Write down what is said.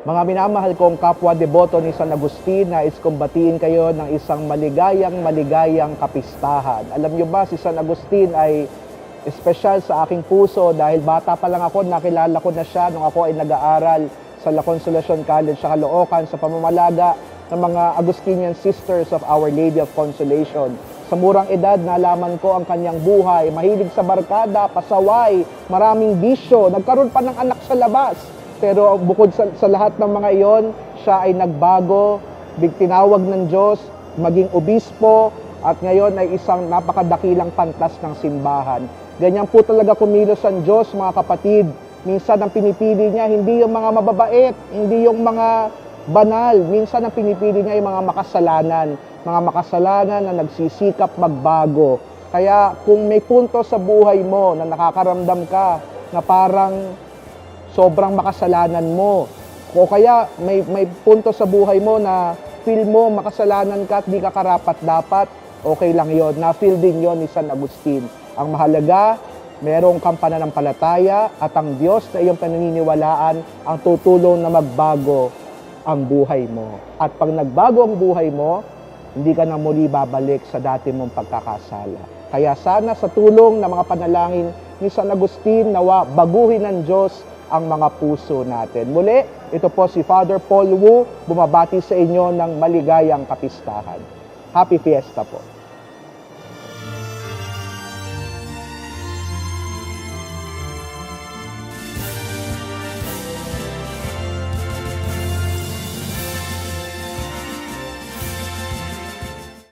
Mga minamahal kong kapwa deboto ni San Agustin, nais kong batiin kayo ng isang maligayang maligayang kapistahan. Alam nyo ba, si San Agustin ay espesyal sa aking puso dahil bata pa lang ako, nakilala ko na siya nung ako ay nag-aaral sa La Consolacion College sa Caloocan sa pamamalaga ng mga Agustinian Sisters of Our Lady of Consolation. Sa murang edad, nalaman ko ang kanyang buhay, mahilig sa barkada, pasaway, maraming bisyo, nagkaroon pa ng anak sa labas. Pero bukod sa, sa lahat ng mga iyon, siya ay nagbago, big tinawag ng Diyos, maging obispo, at ngayon ay isang napakadakilang pantas ng simbahan. Ganyan po talaga kumilos ang Diyos, mga kapatid. Minsan ang pinipili niya, hindi yung mga mababait, hindi yung mga banal. Minsan ang pinipili niya yung mga makasalanan. Mga makasalanan na nagsisikap magbago. Kaya kung may punto sa buhay mo na nakakaramdam ka na parang sobrang makasalanan mo. O kaya may, may punto sa buhay mo na feel mo makasalanan ka at di ka karapat dapat, okay lang yon. Na-feel din yon ni San Agustin. Ang mahalaga, merong kang pananampalataya at ang Diyos na iyong pananiniwalaan ang tutulong na magbago ang buhay mo. At pag nagbago ang buhay mo, hindi ka na muli babalik sa dati mong pagkakasala. Kaya sana sa tulong ng mga panalangin ni San Agustin, nawa baguhin ng Diyos ang mga puso natin. Muli, ito po si Father Paul Wu, bumabati sa inyo ng maligayang kapistahan. Happy Fiesta po.